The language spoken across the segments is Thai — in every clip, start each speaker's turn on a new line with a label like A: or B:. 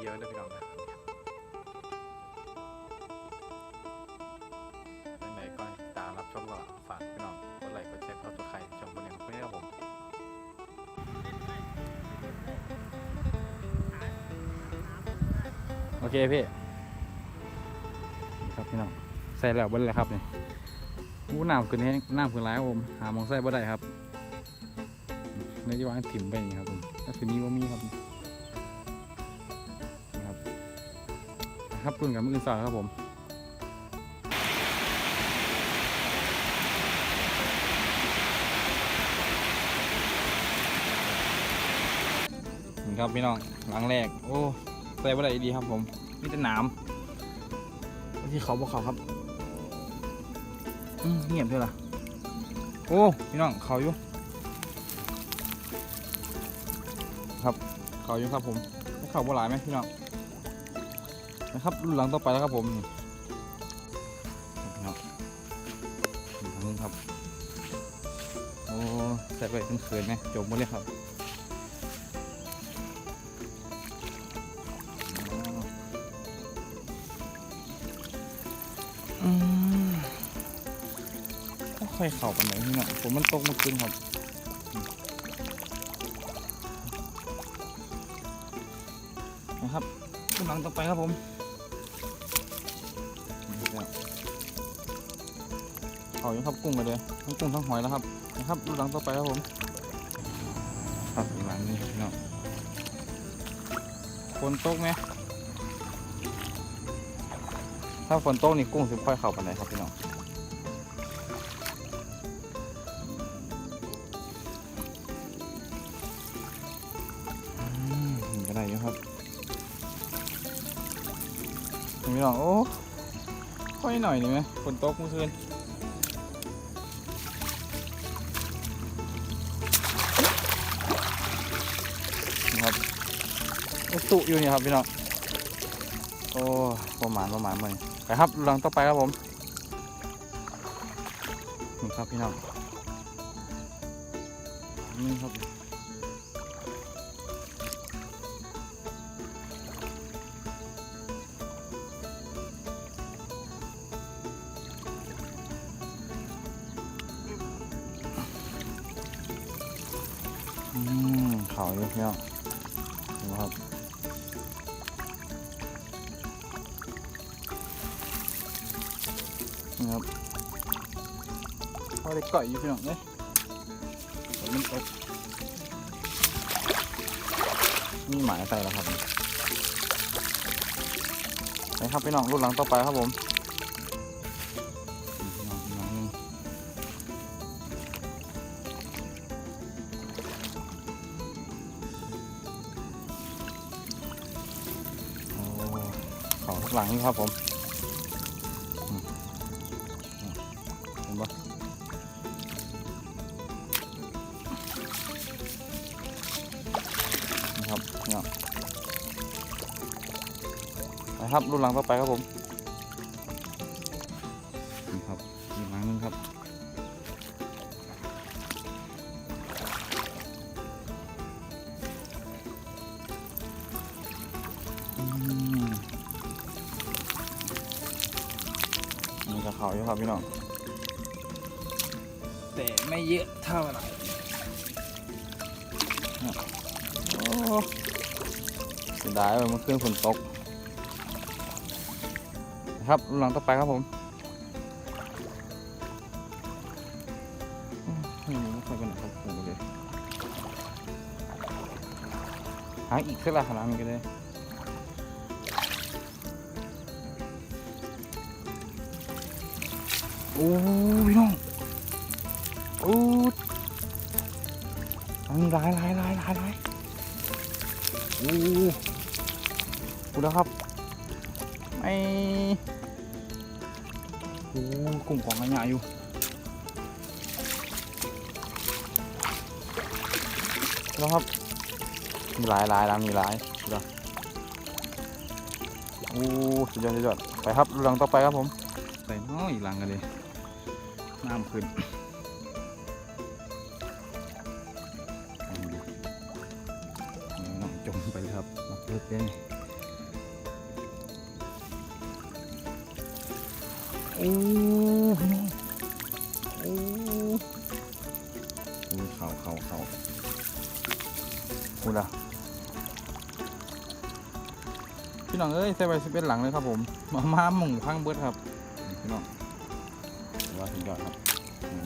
A: เยอะเลยพี่น้องนะยังไงก็ตามรับชมก็ฝากพี่น้องกดไลค์กดแชร์กดติดตามช่องบนอย่างเพื่อนครับผมโอเคพี่ครับพี่น้องใส่แล้วเบนเลยครับนี่อู้น้ำขึ้นแห้งน้ำขึ้นร้ายครับผม หามองใส่บ่ได้ครับในที่วางถิ่มไปอย่างนี้ครับผมถ้าคืนนี้ว่ามีครับ ครับปุ่นกับมือสอดครับผมนี่ครับพี่น้องหลังแรก โอ้ใส่บ่ได้ดีครับผมนี่จะหนามที่เขาบอกเขาครับอืมเงียบด้วยล่ะ โอ้พี่น้องเขาอยู่ ครับเขาอยู่ครับผมให้เขาบ่หลายไหมพี่น้อง นะครับรุ่นหลังต่อไปแล้วครับผมนี่พี่น้องนี่ทางนู้นครับโอ้ใส่ไปเขินๆไหมจบหมดเลยครับอืมก็ค่อยเข่ากันไหนนี่เนาะผมมันตกมาขึ้นครับนะครับขึ้นหลังต่อไปครับผม นี่ครับเขายังครับกุ้งไปเลยทั้งกุ้งทั้งหอยแล้วครับนะครับดูหลังต่อไปครับผมครับหลังนี้ครับเน้องฝนตกไหมถ้าฝนตกนี่กุ้งสิค่อยเข้าไปไหนครับพี่น้องอืมก็ได้อยู่ครับพี่น้องโอ้ ค่อยหน่อยนี่ไหมฝนตกเมื่อคืนนี่ครับตุอยู่นี่ครับพี่น้องโอ้ประมาณประมาณเลยไปครับหลังต่อไปครับผมนี่ครับพี่น้องนี่ครับ เลยพี่น้องดูครับนะครับพอได้ก่อยอยู่พี่น้องเนี่ยฝนมันตกมีหมายใส่แล้วครับไปครับพี่น้องรุ่นหลังต่อไปครับผม เขาทุกหลังนี่ครับผมเห็นปะนี่ครับนี่ครับไปครับรุ่นหลังต่อไปครับผมนี่ครับอีกหลังนึงครับอืม เขาอยู่ครับพี่น้องแต่ไม่เยอะเท่าไหร่โอ้เสียดายเลยเมื่อคืนฝนตกนะครับรุ่นหลังต่อไปครับผมอืมไม่รู้ไม่ค่อยเป็นไหนครับผมเลยหาอีกสักละขนาดนี้ก็ได้ โอ้พี่น้องโอ้อันนี้ลายลายลายลายลายโอ้กูแล้วครับไอโอ้กลุ่มของขยะอยู่แล้วครับมีหลายหลายแล้วมีหลายเดี๋ยวโอ้สุดยอดสุดยอดไปครับหลังต่อไปครับผมใส่น้อยหลังกันเลย น้ำขึ้นน้องจมไปครับน้องเลิกเล่นโอ้โหอ้เข่าเข่าเข่าคุณล่ะพี่น้องเอ้ยใส่ไปสิเป็นหลังเลยครับผม มามาหม่งพังเบิดครับ พี่น้อง ว่าสุดยอดครับนี่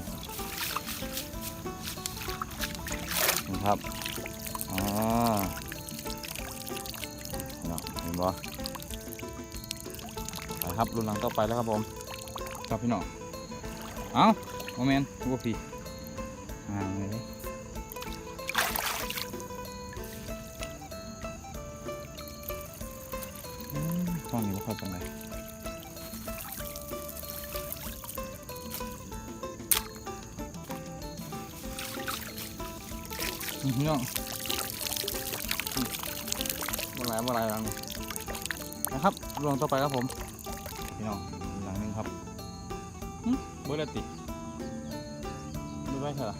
A: นี่ครับอ่าพี่น้อเห็นบ่ไปครับรุ่นหลังต่อไปแล้วครับผมครับพี่น้องเอ้าโมเมนต์กูพี่อ่าเลยอืมห้องนี้ไม่ค่อยเป็นไร พี่น้องอืมบ่ไรบ่ไรหลังนี้นะครับรวงต่อไปครับผม พี่น้องหลังนึงครับเบอร์ละติไม่ไปเถอะ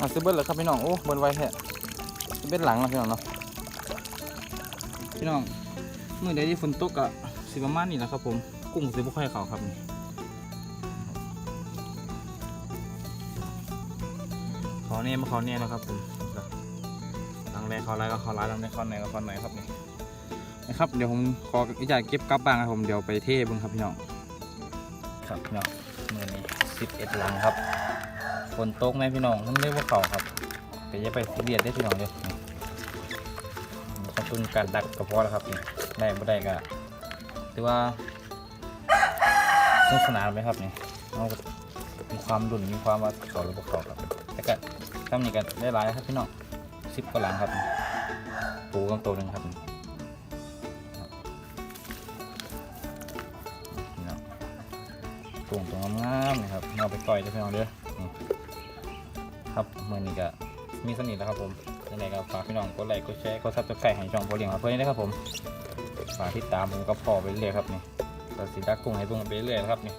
A: อะซื้อเบิร์เลยครับพี่น้อง โอ้เบิร์ไว้แท้ซื้อเบิร์หลังแล้วพี่น้องเนาะ พี่น้องเมื่อใดที่ฝนตกอะสิประมาณนี้แหละครับผม กุ้งสิบ่ค่อยเข้าครับนี่ขอเนี่ยมาขอเนี่ยนะครับผมหลังแรกเขาไรก็เขาไรหลังแรกเขาไหนก็เขาไหนครับนี่นะครับเดี๋ยวผมขออีกอย่างเก็บกลับบ้างครับผมเดี๋ยวไปเทเบึงครับพี่น้อง ครับพี่น้องเมื่อนี้สิบเอ็ดหลังครับ นตกไหมพี่น้องมันเรียกว่าเขาครับแต่อย่าไปซีเรียสได้พี่น้องเด้อนี่ขอบคุณการดักกระเพาะแล้วครับนี่ได้บ่ได้ก็ถือว่าสนุกสนานไหมครับนี่เอามีความดุนมีความว่าเขาหรือบ่เขาครับแต่ก็ทำนี่กันได้หลายครับพี่น้องสิบกว่าหลังครับปูกำตัวหนึ่งครับนี่นี่เนาะตรงตรงงามๆนะครับเอาไปก่อยเด้อพี่น้องเด้อ ครับเมื่อนี้ก็มีสนิทแล้วครับผมยังไงก็ฝากพี่น้องกดไลค์กดแชร์กดซับสไครต์ให้ช่องโพเลียงครับเพื่อนนะครับผมฝากติดตามผมก็พอไปเรื่อยครับนี่ตัดสิดักกุ้งให้เพิ่งไปเรื่อยครับนี่